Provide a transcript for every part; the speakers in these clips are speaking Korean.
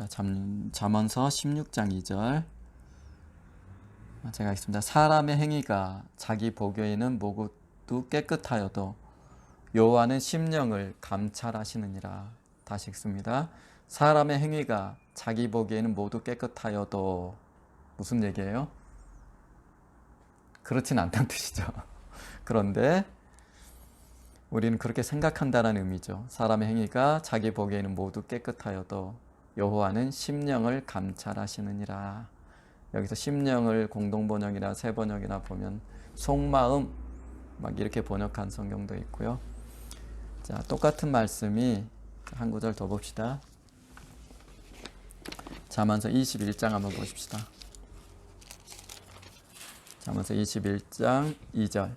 자, 잠, 잠언서 16장 2절. 제가 읽습니다. 사람의 행위가 자기 보기에는 모두 깨끗하여도 여호와는 심령을 감찰하시느니라. 다시 읽습니다. 사람의 행위가 자기 보기에는 모두 깨끗하여도 무슨 얘기예요? 그렇진 않다는 뜻이죠. 그런데 우리는 그렇게 생각한다는 의미죠. 사람의 행위가 자기 보기에는 모두 깨끗하여도 여호와는 심령을 감찰하시느니라. 여기서 심령을 공동 번역이나 세번역이나 보면 속마음 막 이렇게 번역한 성경도 있고요. 자, 똑같은 말씀이 한 구절 더 봅시다. 잠언서 21장 한번 보십시다. 잠언서 21장 2절.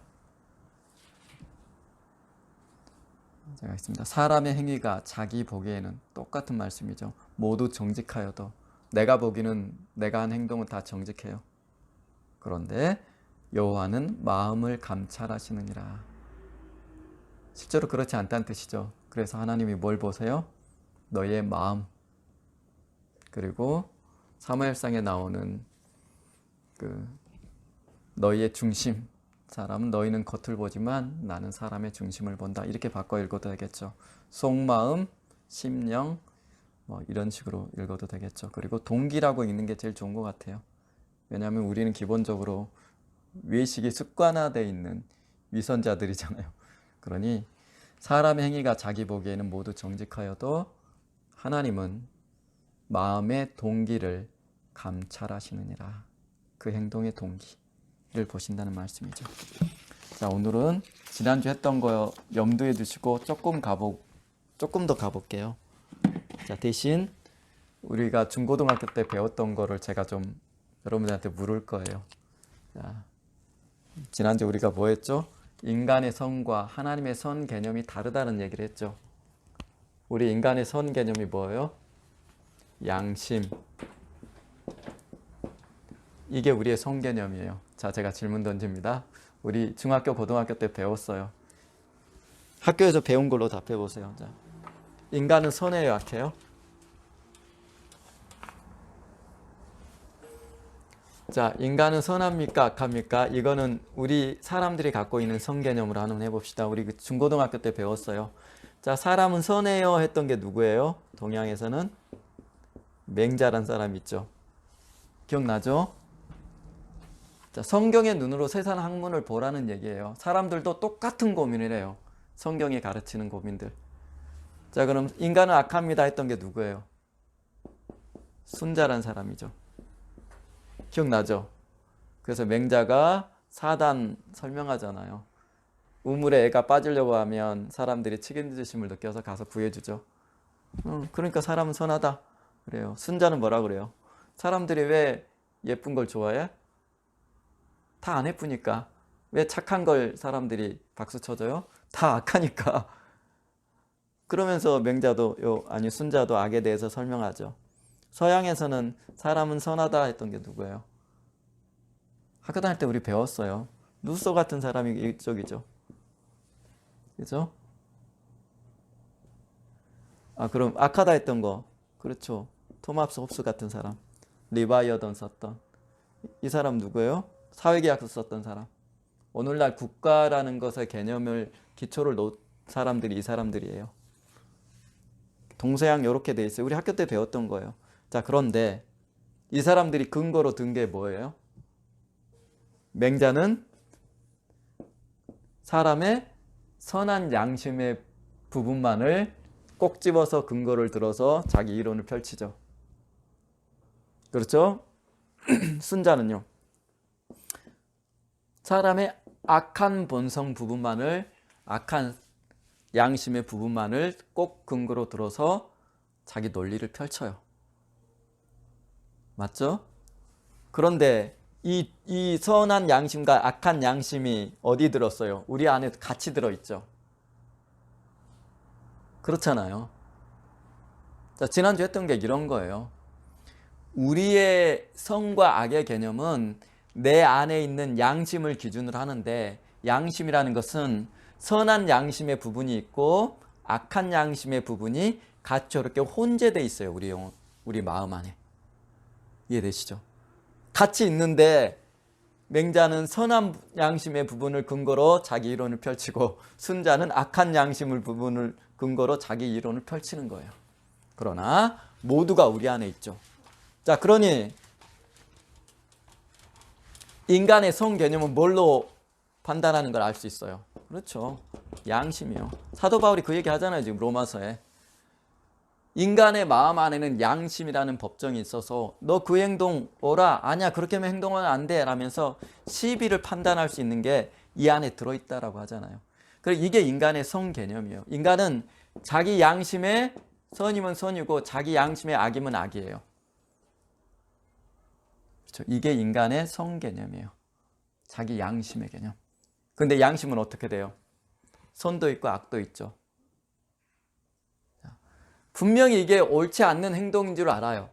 제가 있습니다. 사람의 행위가 자기 보기에는 똑같은 말씀이죠. 모두 정직하여도 내가 보기는 내가 한 행동은 다 정직해요. 그런데 여호와는 마음을 감찰하시느니라. 실제로 그렇지 않다는 뜻이죠. 그래서 하나님이 뭘 보세요? 너의 마음. 그리고 사무엘상에 나오는 그 너희의 중심. 사람은 너희는 겉을 보지만 나는 사람의 중심을 본다. 이렇게 바꿔 읽어도 되겠죠. 속마음, 심령, 뭐 이런 식으로 읽어도 되겠죠. 그리고 동기라고 읽는 게 제일 좋은 것 같아요. 왜냐하면 우리는 기본적으로 외식이 습관화되어 있는 위선자들이잖아요. 그러니 사람의 행위가 자기 보기에는 모두 정직하여도 하나님은 마음의 동기를 감찰하시느니라. 그 행동의 동기를 보신다는 말씀이죠. 자, 오늘은 지난주 했던 거 염두에 두시고 조금 가보 조금 더 가볼게요. 자, 대신 우리가 중고등학교 때 배웠던 거를 제가 좀 여러분들한테 물을 거예요. 자, 지난주 우리가 뭐 했죠? 인간의 선과 하나님의 선 개념이 다르다는 얘기를 했죠. 우리 인간의 선 개념이 뭐예요? 양심. 이게 우리의 선 개념이에요. 자, 제가 질문 던집니다. 우리 중학교, 고등학교 때 배웠어요. 학교에서 배운 걸로 답해 보세요. 자, 인간은 선에 약해요. 자, 인간은 선합니까? 악합니까? 이거는 우리 사람들이 갖고 있는 선 개념으로 한번 해봅시다. 우리 그 중고등학교 때 배웠어요. 자, 사람은 선해요 했던 게 누구예요? 동양에서는 맹자란 사람 있죠. 기억나죠? 자, 성경의 눈으로 세상 학문을 보라는 얘기예요. 사람들도 똑같은 고민을 해요. 성경이 가르치는 고민들. 자, 그럼 인간은 악합니다 했던 게 누구예요? 순자란 사람이죠. 기억나죠? 그래서 맹자가 사단 설명하잖아요. 우물에 애가 빠지려고 하면 사람들이 책임지심을 느껴서 가서 구해주죠. 어, 그러니까 사람은 선하다. 그래요. 순자는 뭐라 그래요? 사람들이 왜 예쁜 걸 좋아해? 다 안 예쁘니까. 왜 착한 걸 사람들이 박수 쳐줘요? 다 악하니까. 그러면서 맹자도 요 아니 순자도 악에 대해서 설명하죠. 서양에서는 사람은 선하다 했던 게 누구예요? 학교 다닐 때 우리 배웠어요. 루소 같은 사람이 이쪽이죠. 그죠? 아, 그럼 악하다 했던 거. 그렇죠. 토마스 홉스 같은 사람. 리바이어던 썼던. 이 사람 누구예요? 사회계약서 썼던 사람. 오늘날 국가라는 것의 개념을 기초를 놓은 사람들이 이 사람들이에요. 동서양 이렇게 돼 있어요. 우리 학교 때 배웠던 거예요. 자, 그런데 이 사람들이 근거로 든 게 뭐예요? 맹자는 사람의 선한 양심의 부분만을 꼭 집어서 근거를 들어서 자기 이론을 펼치죠. 그렇죠? 순자는요. 사람의 악한 본성 부분만을 악한 양심의 부분만을 꼭 근거로 들어서 자기 논리를 펼쳐요. 맞죠? 그런데 이, 이 선한 양심과 악한 양심이 어디 들었어요? 우리 안에 같이 들어있죠. 그렇잖아요. 자, 지난주 했던 게 이런 거예요. 우리의 선과 악의 개념은 내 안에 있는 양심을 기준으로 하는데 양심이라는 것은 선한 양심의 부분이 있고 악한 양심의 부분이 같이 이렇게 혼재돼 있어요. 우리 영혼, 우리 마음 안에. 이해되시죠? 같이 있는데 맹자는 선한 양심의 부분을 근거로 자기 이론을 펼치고 순자는 악한 양심을 부분을 근거로 자기 이론을 펼치는 거예요. 그러나 모두가 우리 안에 있죠. 자, 그러니 인간의 성 개념은 뭘로 판단하는 걸 알 수 있어요. 그렇죠. 양심이요. 사도 바울이 그 얘기 하잖아요. 지금 로마서에. 인간의 마음 안에는 양심이라는 법정이 있어서 너 그 행동 오라 아니야 그렇게 하면 행동은 안 돼 라면서 시비를 판단할 수 있는 게 이 안에 들어있다라고 하잖아요. 그래 이게 인간의 성 개념이에요. 인간은 자기 양심에 선이면 선이고 자기 양심에 악이면 악이에요. 그렇죠. 이게 인간의 성 개념이에요. 자기 양심의 개념. 근데 양심은 어떻게 돼요? 선도 있고 악도 있죠. 분명히 이게 옳지 않는 행동인 줄 알아요.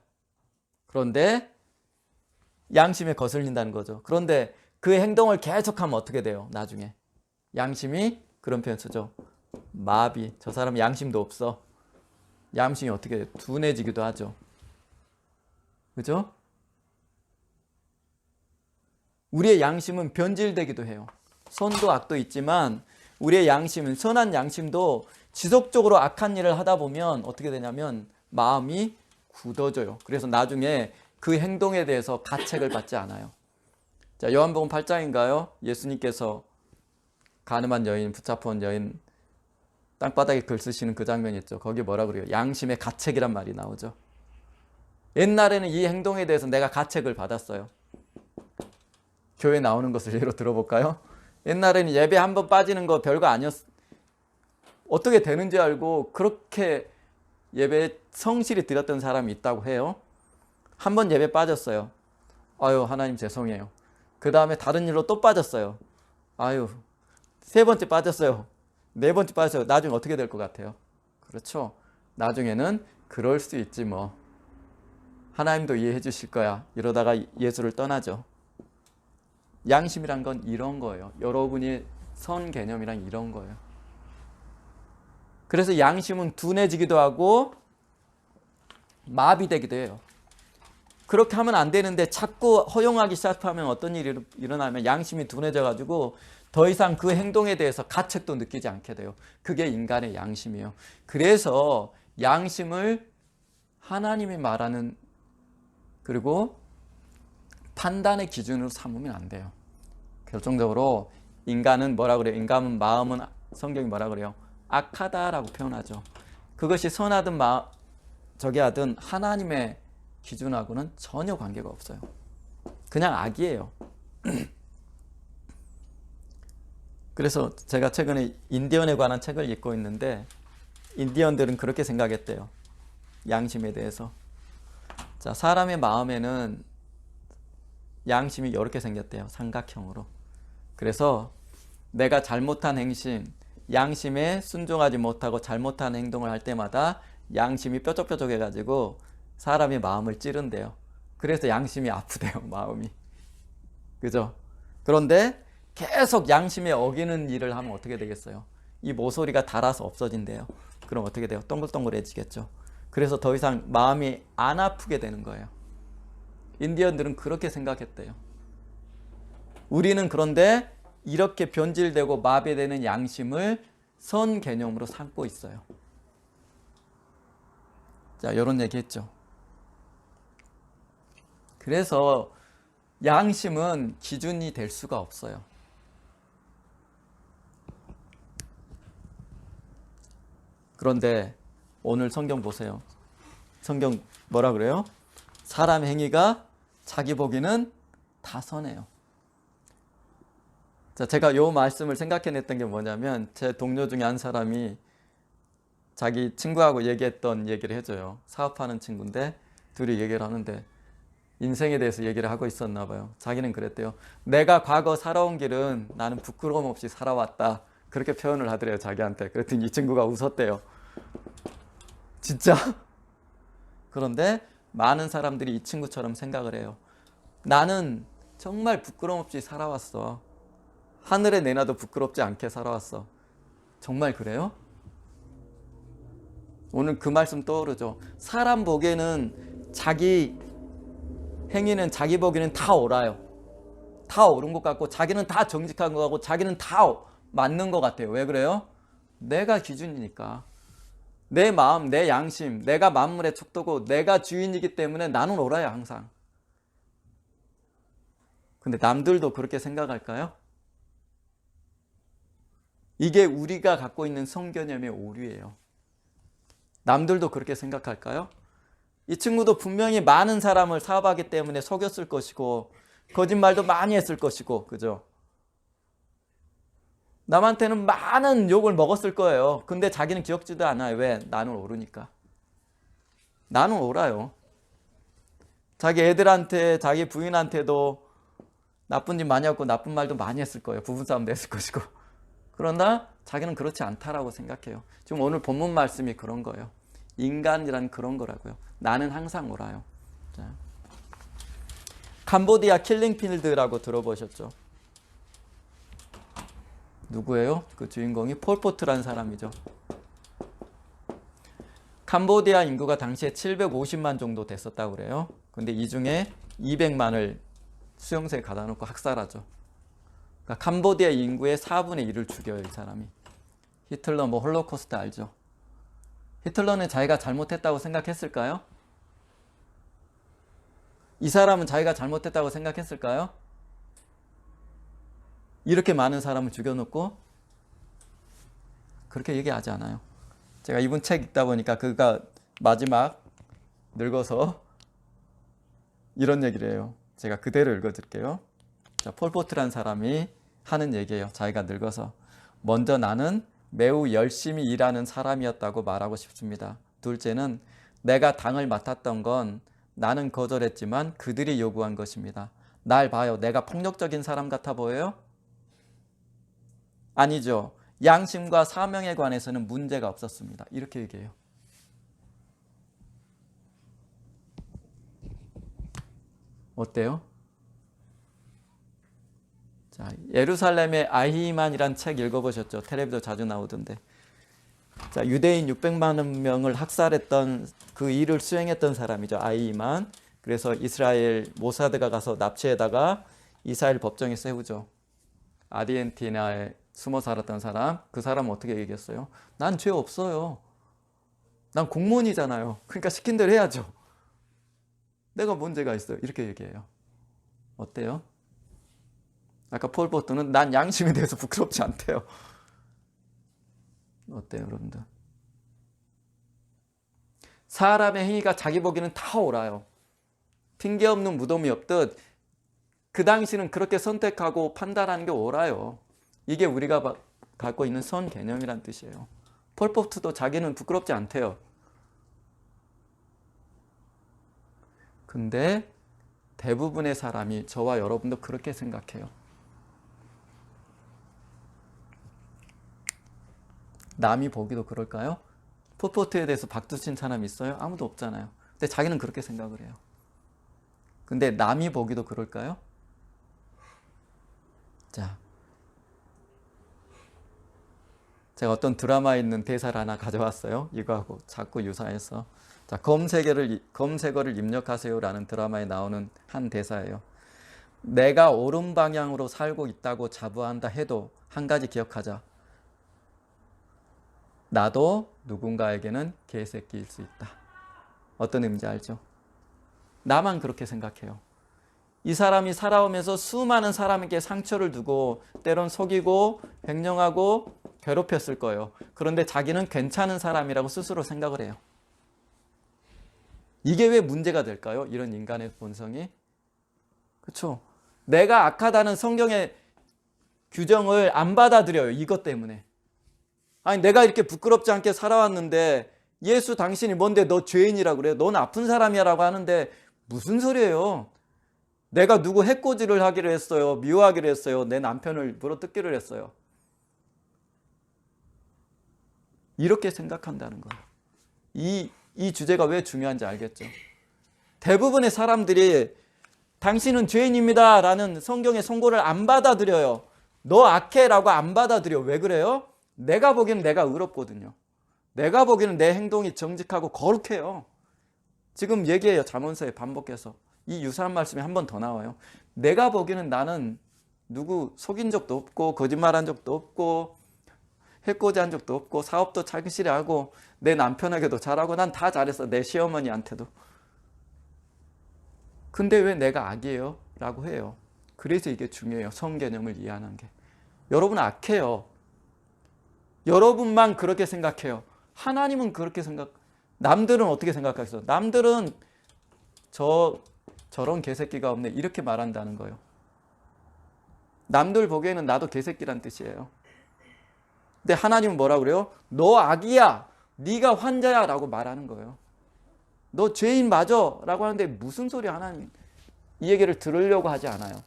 그런데 양심에 거슬린다는 거죠. 그런데 그 행동을 계속하면 어떻게 돼요? 나중에 양심이 그런 표현 쓰죠. 마비. 저 사람 양심도 없어. 양심이 어떻게 돼? 둔해지기도 하죠. 그죠? 우리의 양심은 변질되기도 해요. 선도 악도 있지만 우리의 양심은 선한 양심도 지속적으로 악한 일을 하다 보면 어떻게 되냐면 마음이 굳어져요. 그래서 나중에 그 행동에 대해서 가책을 받지 않아요. 자, 요한복음 8장인가요? 예수님께서 가늠한 여인, 붙잡혀온 여인 땅바닥에 글 쓰시는 그 장면 있죠. 거기 뭐라 그래요? 양심의 가책이란 말이 나오죠. 옛날에는 이 행동에 대해서 내가 가책을 받았어요. 교회 나오는 것을 예로 들어볼까요? 옛날에는 예배 한 번 빠지는 거 별거 아니었, 어떻게 되는지 알고 그렇게 예배에 성실히 드렸던 사람이 있다고 해요. 한 번 예배 빠졌어요. 아유, 하나님 죄송해요. 그 다음에 다른 일로 또 빠졌어요. 아유, 세 번째 빠졌어요. 네 번째 빠졌어요. 나중에 어떻게 될 것 같아요? 그렇죠. 나중에는 그럴 수 있지 뭐. 하나님도 이해해 주실 거야. 이러다가 예수를 떠나죠. 양심이란 건 이런 거예요. 여러분이 선 개념이란 이런 거예요. 그래서 양심은 둔해지기도 하고 마비되기도 해요. 그렇게 하면 안 되는데 자꾸 허용하기 시작하면 어떤 일이 일어나면 양심이 둔해져 가지고 더 이상 그 행동에 대해서 가책도 느끼지 않게 돼요. 그게 인간의 양심이에요. 그래서 양심을 하나님이 말하는 그리고 판단의 기준으로 삼으면 안 돼요. 결정적으로 인간은 뭐라 그래요? 인간은 마음은 성경이 뭐라 그래요? 악하다라고 표현하죠. 그것이 선하든 마, 저기 하든 하나님의 기준하고는 전혀 관계가 없어요. 그냥 악이에요. 그래서 제가 최근에 인디언에 관한 책을 읽고 있는데 인디언들은 그렇게 생각했대요. 양심에 대해서. 자, 사람의 마음에는 양심이 이렇게 생겼대요. 삼각형으로. 그래서 내가 잘못한 행심, 양심에 순종하지 못하고 잘못한 행동을 할 때마다 양심이 뾰족뾰족해 가지고 사람의 마음을 찌른대요. 그래서 양심이 아프대요, 마음이. 그죠? 그런데 계속 양심에 어기는 일을 하면 어떻게 되겠어요? 이 모서리가 닳아서 없어진대요. 그럼 어떻게 돼요? 동글동글해지겠죠. 그래서 더 이상 마음이 안 아프게 되는 거예요. 인디언들은 그렇게 생각했대요. 우리는 그런데 이렇게 변질되고 마비되는 양심을 선 개념으로 삼고 있어요. 자, 이런 얘기 했죠. 그래서 양심은 기준이 될 수가 없어요. 그런데 오늘 성경 보세요. 성경 뭐라 그래요? 사람 행위가 자기 보기는 다 선해요. 자, 제가 요 말씀을 생각해냈던 게 뭐냐면 제 동료 중에 한 사람이 자기 친구하고 얘기했던 얘기를 해줘요. 사업하는 친구인데 둘이 얘기를 하는데 인생에 대해서 얘기를 하고 있었나 봐요. 자기는 그랬대요. 내가 과거 살아온 길은 나는 부끄러움 없이 살아왔다. 그렇게 표현을 하더래요, 자기한테. 그랬더니 이 친구가 웃었대요. 진짜? 그런데 많은 사람들이 이 친구처럼 생각을 해요. 나는 정말 부끄러움 없이 살아왔어. 하늘에 내놔도 부끄럽지 않게 살아왔어. 정말 그래요? 오늘 그 말씀 떠오르죠. 사람 보기에는 자기 행위는 자기 보기는 다 옳아요. 다 옳은 것 같고 자기는 다 정직한 것 같고 자기는 다 맞는 것 같아요. 왜 그래요? 내가 기준이니까. 내 마음, 내 양심, 내가 만물의 척도고 내가 주인이기 때문에 나는 옳아요, 항상. 근데 남들도 그렇게 생각할까요? 이게 우리가 갖고 있는 성개념의 오류예요. 남들도 그렇게 생각할까요? 이 친구도 분명히 많은 사람을 사업하기 때문에 속였을 것이고 거짓말도 많이 했을 것이고 그죠? 남한테는 많은 욕을 먹었을 거예요. 근데 자기는 기억지도 않아요. 왜? 나는 오르니까. 나는 옳아요. 자기 애들한테, 자기 부인한테도 나쁜 짓 많이 하고 나쁜 말도 많이 했을 거예요. 부부싸움도 했을 것이고. 그러나 자기는 그렇지 않다라고 생각해요. 지금 오늘 본문 말씀이 그런 거예요. 인간이란 그런 거라고요. 나는 항상 옳아요. 자. 캄보디아 킬링필드라고 들어보셨죠? 누구예요? 그 주인공이 폴포트라는 사람이죠. 캄보디아 인구가 당시에 750만 정도 됐었다고 그래요. 근데 이 중에 200만을 수용소에 가다 놓고 학살하죠. 그러니까 캄보디아 인구의 4분의 1을 죽여요, 이 사람이. 히틀러 뭐 홀로코스트 알죠? 히틀러는 자기가 잘못했다고 생각했을까요? 이 사람은 자기가 잘못했다고 생각했을까요? 이렇게 많은 사람을 죽여놓고 그렇게 얘기하지 않아요. 제가 이분 책 읽다 보니까 그가 마지막 늙어서 이런 얘기를 해요. 제가 그대로 읽어드릴게요. 자, 폴포트란 사람이 하는 얘기예요. 자기가 늙어서 먼저 나는 매우 열심히 일하는 사람이었다고 말하고 싶습니다. 둘째는 내가 당을 맡았던 건 나는 거절했지만 그들이 요구한 것입니다. 날 봐요. 내가 폭력적인 사람 같아 보여요? 아니죠. 양심과 사명에 관해서는 문제가 없었습니다. 이렇게 얘기해요. 어때요? 자, 예루살렘의 아히만이란 책 읽어보셨죠? 텔레비도 자주 나오던데. 자, 유대인 600만 명을 학살했던 그 일을 수행했던 사람이죠. 아히만. 그래서 이스라엘 모사드가 가서 납치에다가 이스라엘 법정에 세우죠. 아르헨티나에 숨어 살았던 사람, 그 사람은 어떻게 얘기했어요? 난 죄 없어요. 난 공무원이잖아요. 그러니까 시킨 대로 해야죠. 내가 문제가 있어요. 이렇게 얘기해요. 어때요? 아까 폴포트는 난 양심에 대해서 부끄럽지 않대요. 어때요, 여러분들? 사람의 행위가 자기 보기에는 다 옳아요. 핑계 없는 무덤이 없듯 그 당시는 그렇게 선택하고 판단하는 게 옳아요. 이게 우리가 갖고 있는 선 개념이란 뜻이에요. 폴포트도 자기는 부끄럽지 않대요. 근데 대부분의 사람이 저와 여러분도 그렇게 생각해요. 남이 보기도 그럴까요? 폴포트에 대해서 박두친 사람 있어요? 아무도 없잖아요. 근데 자기는 그렇게 생각을 해요. 근데 남이 보기도 그럴까요? 자, 제가 어떤 드라마에 있는 대사를 하나 가져왔어요. 이거하고 자꾸 유사해서. 자, 검색어를, 검색어를 입력하세요라는 드라마에 나오는 한 대사예요. 내가 옳은 방향으로 살고 있다고 자부한다 해도 한 가지 기억하자. 나도 누군가에게는 개새끼일 수 있다. 어떤 의미인지 알죠? 나만 그렇게 생각해요. 이 사람이 살아오면서 수많은 사람에게 상처를 두고 때론 속이고 횡령하고 괴롭혔을 거예요. 그런데 자기는 괜찮은 사람이라고 스스로 생각을 해요. 이게 왜 문제가 될까요? 이런 인간의 본성이. 그렇죠? 내가 악하다는 성경의 규정을 안 받아들여요. 이것 때문에. 아니 내가 이렇게 부끄럽지 않게 살아왔는데 예수 당신이 뭔데 너 죄인이라고 그래? 넌 아픈 사람이라고 하는데 무슨 소리예요? 내가 누구 해코지를 하기로 했어요. 미워하기로 했어요. 내 남편을 물어뜯기로 했어요. 이렇게 생각한다는 거예요. 이, 이 주제가 왜 중요한지 알겠죠? 대부분의 사람들이 당신은 죄인입니다. 라는 성경의 선고를 안 받아들여요. 너 악해 라고 안 받아들여. 왜 그래요? 내가 보기에는 내가 의롭거든요. 내가 보기에는 내 행동이 정직하고 거룩해요. 지금 얘기해요. 잠언서에 반복해서. 이 유사한 말씀이 한 번 더 나와요. 내가 보기에는 나는 누구 속인 적도 없고 거짓말한 적도 없고 해코지 한 적도 없고 사업도 착실히 하고 내 남편에게도 잘하고 난 다 잘했어. 내 시어머니한테도. 근데 왜 내가 악이에요? 라고 해요. 그래서 이게 중요해요. 성 개념을 이해하는 게. 여러분 악해요. 여러분만 그렇게 생각해요. 하나님은 그렇게 생각, 남들은 어떻게 생각하겠어? 남들은 저, 저런 개새끼가 없네. 이렇게 말한다는 거예요. 남들 보기에는 나도 개새끼란 뜻이에요. 근데 하나님은 뭐라 그래요? 너 악이야. 네가 환자야. 라고 말하는 거예요. 너 죄인 맞아. 라고 하는데 무슨 소리 하나님 이 얘기를 들으려고 하지 않아요.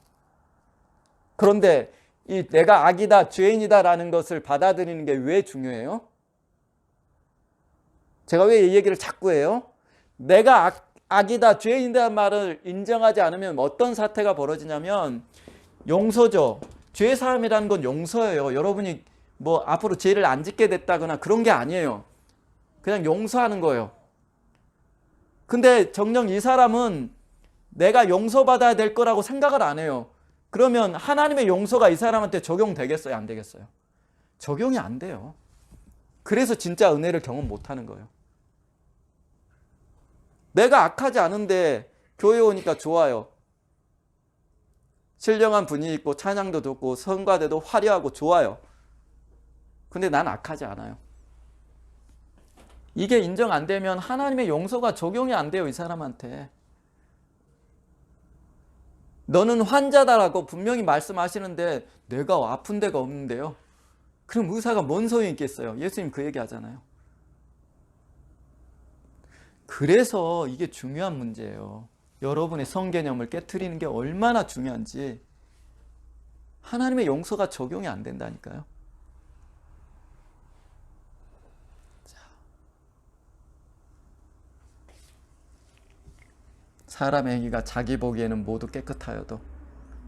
그런데 이 내가 악이다, 죄인이다 라는 것을 받아들이는 게 왜 중요해요? 제가 왜 이 얘기를 자꾸 해요? 내가 악, 악이다, 죄인이다는 말을 인정하지 않으면 어떤 사태가 벌어지냐면 용서죠. 죄 사함이라는 건 용서예요. 여러분이 뭐 앞으로 죄를 안 짓게 됐다거나 그런 게 아니에요. 그냥 용서하는 거예요. 근데 정녕 이 사람은 내가 용서받아야 될 거라고 생각을 안 해요. 그러면 하나님의 용서가 이 사람한테 적용되겠어요? 안 되겠어요? 적용이 안 돼요. 그래서 진짜 은혜를 경험 못 하는 거예요. 내가 악하지 않은데 교회 오니까 좋아요. 신령한 분위기 있고 찬양도 듣고 성가대도 화려하고 좋아요. 근데 난 악하지 않아요. 이게 인정 안 되면 하나님의 용서가 적용이 안 돼요, 이 사람한테. 너는 환자다라고 분명히 말씀하시는데 내가 아픈 데가 없는데요. 그럼 의사가 뭔 소용이 있겠어요? 예수님 그 얘기 하잖아요. 그래서 이게 중요한 문제예요. 여러분의 성개념을 깨뜨리는 게 얼마나 중요한지 하나님의 용서가 적용이 안 된다니까요. 사람의 행위가 자기 보기에는 모두 깨끗하여도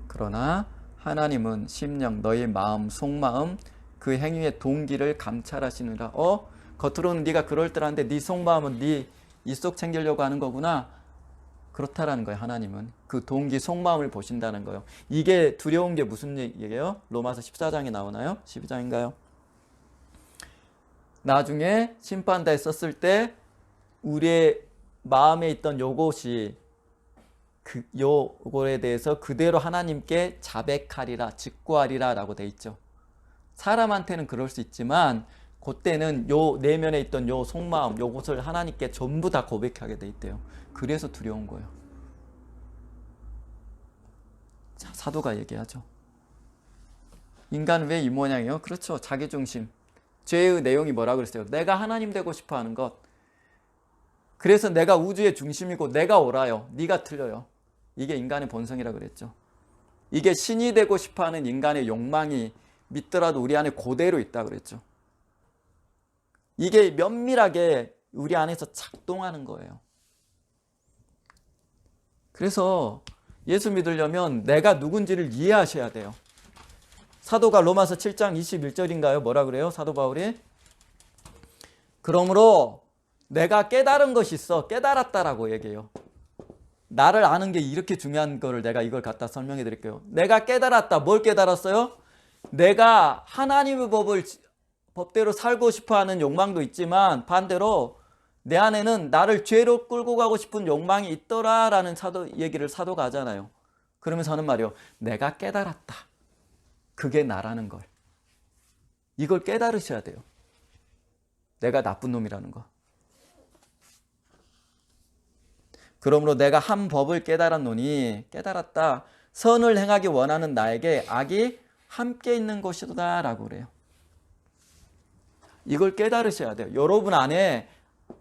그러나 하나님은 심령 너의 마음 속마음 그 행위의 동기를 감찰하시느라 어 겉으로는 네가 그럴 듯한데 네 속마음은 네 입속 챙기려고 하는 거구나. 그렇다라는 거예요 하나님은. 그 동기 속마음을 보신다는 거예요. 이게 두려운 게 무슨 얘기예요? 로마서 14장에 나오나요? 12장인가요? 나중에 심판대에 썼을 때 우리의 마음에 있던 요것이 그 요거에 대해서 그대로 하나님께 자백하리라 직구하리라 라고 돼 있죠. 사람한테는 그럴 수 있지만 그때는 요 내면에 있던 요 속마음 요것을 하나님께 전부 다 고백하게 돼 있대요. 그래서 두려운 거예요. 자, 사도가 얘기하죠. 인간은 왜이 모양이에요? 그렇죠. 자기 중심. 죄의 내용이 뭐라 그랬어요? 내가 하나님 되고 싶어 하는 것. 그래서 내가 우주의 중심이고 내가 옳아요. 네가 틀려요. 이게 인간의 본성이라 그랬죠. 이게 신이 되고 싶어 하는 인간의 욕망이 믿더라도 우리 안에 그대로 있다 그랬죠. 이게 면밀하게 우리 안에서 작동하는 거예요. 그래서 예수 믿으려면 내가 누군지를 이해하셔야 돼요. 사도가 로마서 7장 21절인가요? 뭐라 그래요? 사도 바울이? 그러므로 내가 깨달은 것이 있어. 깨달았다라고 얘기해요. 나를 아는 게 이렇게 중요한 거를 내가 이걸 갖다 설명해 드릴게요. 내가 깨달았다. 뭘 깨달았어요? 내가 하나님의 법을 법대로 살고 싶어 하는 욕망도 있지만 반대로 내 안에는 나를 죄로 끌고 가고 싶은 욕망이 있더라라는 사도 얘기를 사도가 하잖아요. 그러면서 하는 말이요. 내가 깨달았다. 그게 나라는 걸. 이걸 깨달으셔야 돼요. 내가 나쁜 놈이라는 거. 그러므로 내가 한 법을 깨달았노니 깨달았다. 선을 행하기 원하는 나에게 악이 함께 있는 것이다 라고 그래요. 이걸 깨달으셔야 돼요. 여러분 안에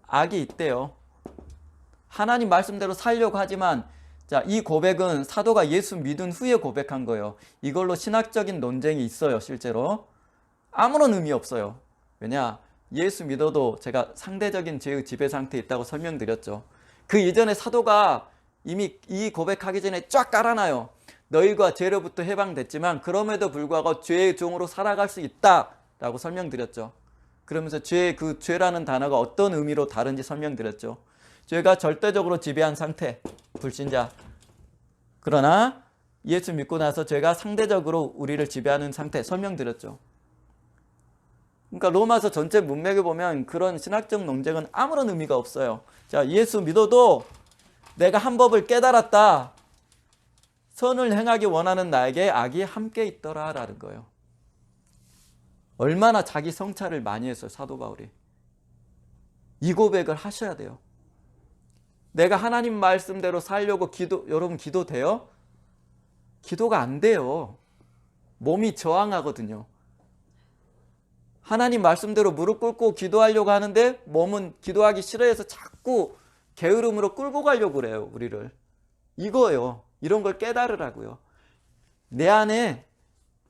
악이 있대요. 하나님 말씀대로 살려고 하지만 자, 이 고백은 사도가 예수 믿은 후에 고백한 거예요. 이걸로 신학적인 논쟁이 있어요, 실제로. 아무런 의미 없어요. 왜냐? 예수 믿어도 제가 상대적인 죄의 지배 상태에 있다고 설명드렸죠. 그 이전에 사도가 이미 이 고백하기 전에 쫙 깔아놔요. 너희가 죄로부터 해방됐지만 그럼에도 불구하고 죄의 종으로 살아갈 수 있다 라고 설명드렸죠. 그러면서 죄, 그 죄라는 단어가 어떤 의미로 다른지 설명드렸죠. 죄가 절대적으로 지배한 상태. 불신자. 그러나 예수 믿고 나서 죄가 상대적으로 우리를 지배하는 상태 설명드렸죠. 그러니까 로마서 전체 문맥에 보면 그런 신학적 논쟁은 아무런 의미가 없어요. 자, 예수 믿어도 내가 한 법을 깨달았다. 선을 행하기 원하는 나에게 악이 함께 있더라라는 거예요. 얼마나 자기 성찰을 많이 했어요, 사도 바울이. 이 고백을 하셔야 돼요. 내가 하나님 말씀대로 살려고 기도, 여러분 기도 돼요? 기도가 안 돼요. 몸이 저항하거든요. 하나님 말씀대로 무릎 꿇고 기도하려고 하는데 몸은 기도하기 싫어해서 자꾸 게으름으로 끌고 가려고 그래요, 우리를. 이거예요. 이런 걸 깨달으라고요. 내 안에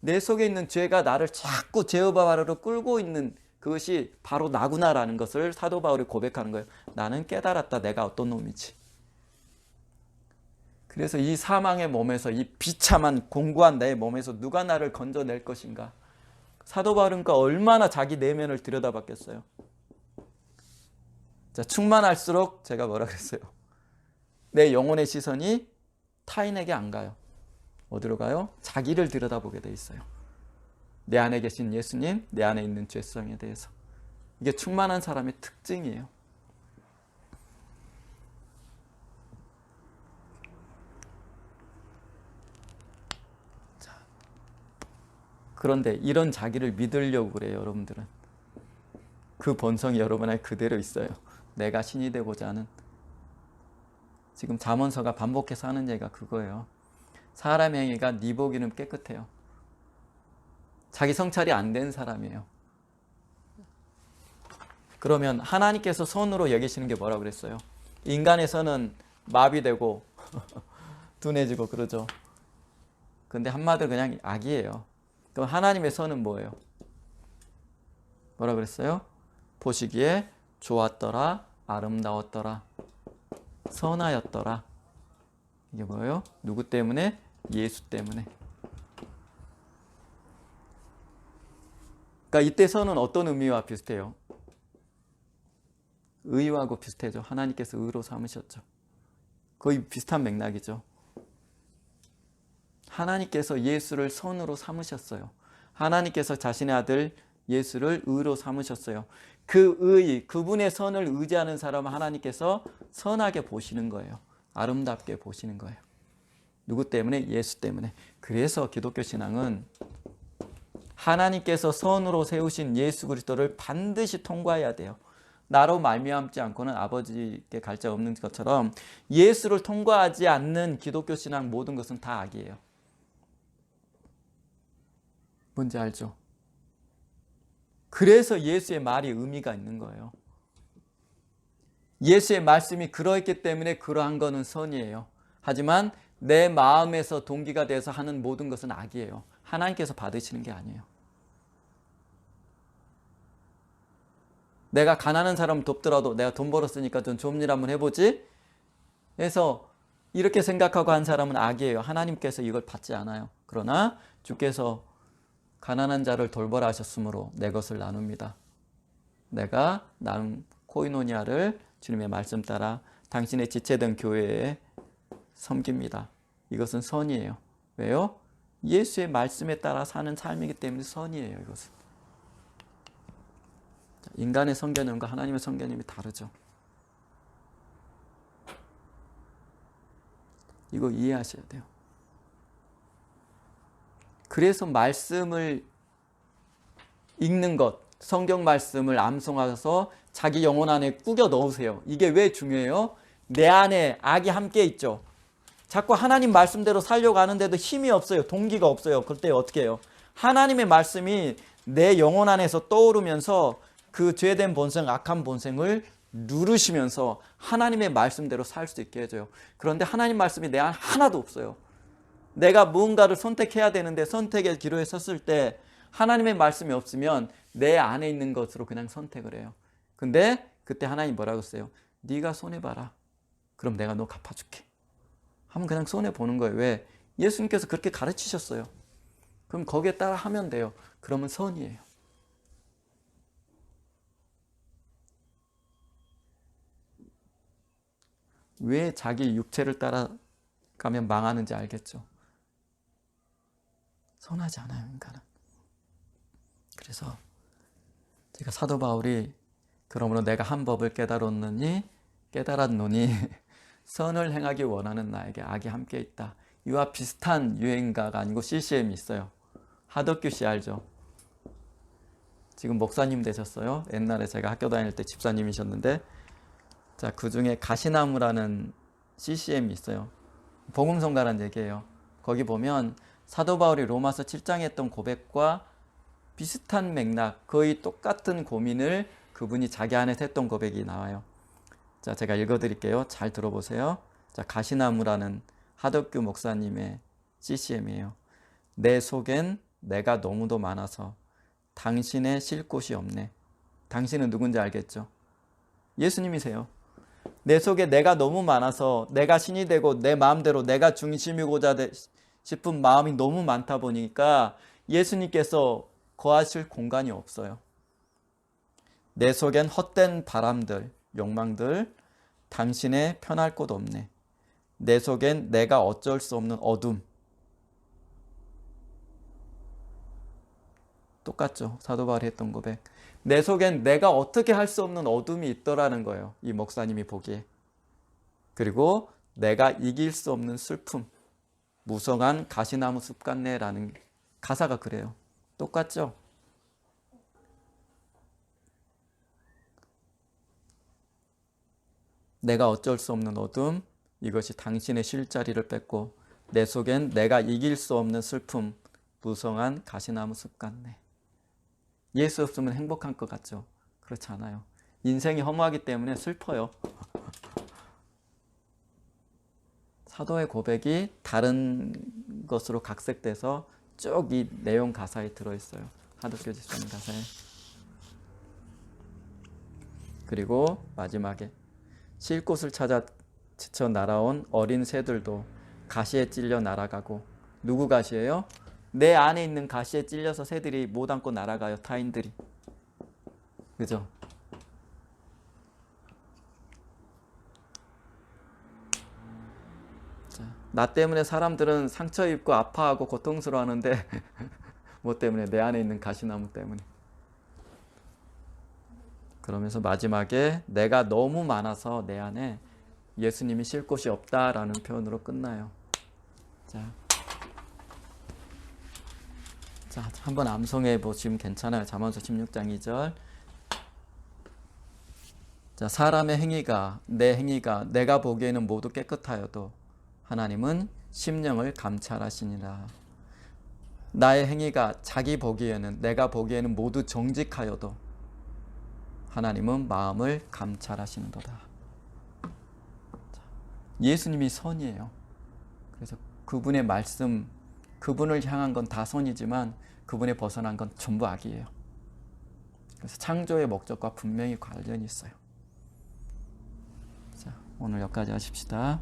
내 속에 있는 죄가 나를 자꾸 제어바바로 끌고 있는 그것이 바로 나구나라는 것을 사도 바울이 고백하는 거예요. 나는 깨달았다. 내가 어떤 놈이지. 그래서 이 사망의 몸에서 이 비참한 공고한 내 몸에서 누가 나를 건져낼 것인가? 사도 바울은 그 얼마나 자기 내면을 들여다봤겠어요. 자, 충만할수록 제가 뭐라 그랬어요? 내 영혼의 시선이 타인에게 안 가요. 어디로 가요? 자기를 들여다보게 돼 있어요. 내 안에 계신 예수님, 내 안에 있는 죄성에 대해서. 이게 충만한 사람의 특징이에요. 자, 그런데 이런 자기를 믿으려고 그래요, 여러분들은. 그 본성이 여러분 안에 그대로 있어요. 내가 신이 되고자 하는. 지금 잠언서가 반복해서 하는 얘기가 그거예요. 사람의 행위가 네 보기는 깨끗해요. 자기 성찰이 안 된 사람이에요. 그러면 하나님께서 선으로 여기시는 게 뭐라고 그랬어요? 선은 마비되고 둔해지고 그러죠. 근데 한마디로 그냥 악이에요. 그럼 하나님의 선은 뭐예요? 뭐라 그랬어요? 보시기에 좋았더라, 아름다웠더라, 선하였더라. 이게 뭐예요? 누구 때문에? 예수 때문에. 그러니까 이때 선은 어떤 의미와 비슷해요? 의하고 비슷해죠. 하나님께서 의로 삼으셨죠. 거의 비슷한 맥락이죠. 하나님께서 예수를 선으로 삼으셨어요. 하나님께서 자신의 아들 예수를 의로 삼으셨어요. 그 의, 그분의 선을 의지하는 사람은 하나님께서 선하게 보시는 거예요. 아름답게 보시는 거예요. 누구 때문에? 예수 때문에. 그래서 기독교 신앙은 하나님께서 선으로 세우신 예수 그리스도를 반드시 통과해야 돼요. 나로 말미암지 않고는 아버지께 갈 자 없는 것처럼 예수를 통과하지 않는 기독교 신앙 모든 것은 다 악이에요. 뭔지 알죠? 그래서 예수의 말이 의미가 있는 거예요. 예수의 말씀이 그러했기 때문에 그러한 거는 선이에요. 하지만 내 마음에서 동기가 돼서 하는 모든 것은 악이에요. 하나님께서 받으시는 게 아니에요. 내가 가난한 사람 돕더라도 내가 돈 벌었으니까 좀 좋은 일 한번 해보지? 해서 이렇게 생각하고 한 사람은 악이에요. 하나님께서 이걸 받지 않아요. 그러나 주께서 가난한 자를 돌보라 하셨으므로 내 것을 나눕니다. 내가 나눈 코이노니아를 주님의 말씀 따라 당신의 지체된 교회에 섬깁니다. 이것은 선이에요. 왜요? 예수의 말씀에 따라 사는 삶이기 때문에 선이에요. 이것은. 인간의 성견념과 하나님의 성견념이 다르죠. 이거 이해하셔야 돼요. 그래서 말씀을 읽는 것, 성경 말씀을 암송하셔서 자기 영혼 안에 꾸겨 넣으세요. 이게 왜 중요해요? 내 안에 악이 함께 있죠. 자꾸 하나님 말씀대로 살려고 하는데도 힘이 없어요. 동기가 없어요. 그때 어떻게 해요? 하나님의 말씀이 내 영혼 안에서 떠오르면서 그 죄된 본성, 악한 본성을 누르시면서 하나님의 말씀대로 살 수 있게 해줘요. 그런데 하나님 말씀이 내 안 하나도 없어요. 내가 무언가를 선택해야 되는데 선택의 기로에 섰을 때 하나님의 말씀이 없으면 내 안에 있는 것으로 그냥 선택을 해요. 근데 그때 하나님 뭐라고 했어요? 네가 손해 봐라. 그럼 내가 너 갚아 줄게. 하면 그냥 손해 보는 거예요. 왜? 예수님께서 그렇게 가르치셨어요. 그럼 거기에 따라 하면 돼요. 그러면 선이에요. 왜 자기 육체를 따라가면 망하는지 알겠죠. 선하지 않아요, 인간은. 그래서 제가 사도 바울이 그러므로 내가 한 법을 깨달았느니 깨달았노니 선을 행하기 원하는 나에게 악이 함께 있다. 이와 비슷한 유행가가 아니고 CCM이 있어요. 하덕규 씨 알죠? 지금 목사님 되셨어요. 옛날에 제가 학교 다닐 때 집사님이셨는데 자, 그 중에 가시나무라는 CCM이 있어요. 복음성가란 얘기예요. 거기 보면 사도 바울이 로마서 7장에 했던 고백과 비슷한 맥락, 거의 똑같은 고민을 그분이 자기 안에서 했던 고백이 나와요. 자, 제가 읽어 드릴게요. 잘 들어보세요. 자, 가시나무라는 하덕규 목사님의 CCM이에요. 내 속엔 내가 너무도 많아서 당신의 쉴 곳이 없네. 당신은 누군지 알겠죠? 예수님이세요. 내 속에 내가 너무 많아서 내가 신이 되고 내 마음대로 내가 중심이고자 되- 싶은 마음이 너무 많다 보니까 예수님께서 거하실 공간이 없어요. 내 속엔 헛된 바람들, 욕망들, 당신의 편할 곳 없네. 내 속엔 내가 어쩔 수 없는 어둠. 똑같죠. 사도 바울이 했던 고백. 내 속엔 내가 어떻게 할 수 없는 어둠이 있더라는 거예요. 이 목사님이 보기에. 그리고 내가 이길 수 없는 슬픔. 무성한 가시나무 숲 같네라는 가사가 그래요. 똑같죠? 내가 어쩔 수 없는 어둠, 이것이 당신의 쉴 자리를 뺏고 내 속엔 내가 이길 수 없는 슬픔, 무성한 가시나무 숲 같네. 예수 없으면 행복한 것 같죠? 그렇지 않아요. 인생이 허무하기 때문에 슬퍼요. 사도의 고백이 다른 것으로 각색돼서 쭉 이 내용 가사에 들어있어요. 하덕교 집사님 가사에. 그리고 마지막에 쉴 곳을 찾아 지쳐 날아온 어린 새들도 가시에 찔려 날아가고 누구 가시예요? 내 안에 있는 가시에 찔려서 새들이 못 안고 날아가요. 타인들이. 그죠? 자, 나 때문에 사람들은 상처 입고 아파하고 고통스러워하는데 뭐 때문에 내 안에 있는 가시나무 때문에. 그러면서 마지막에 내가 너무 많아서 내 안에 예수님이 쉴 곳이 없다라는 표현으로 끝나요. 자, 자 한번 암송해 보시면 괜찮아요. 잠언서 16장 2절. 자, 사람의 행위가 내 행위가 내가 보기에는 모두 깨끗하여도 하나님은 심령을 감찰하시니라. 나의 행위가 자기 보기에는 내가 보기에는 모두 정직하여도 하나님은 마음을 감찰하시는도다. 자, 예수님이 선이에요. 그래서 그분의 말씀, 그분을 향한 건 다 선이지만 그분의 벗어난 건 전부 악이에요. 그래서 창조의 목적과 분명히 관련이 있어요. 자, 오늘 여기까지 하십시다.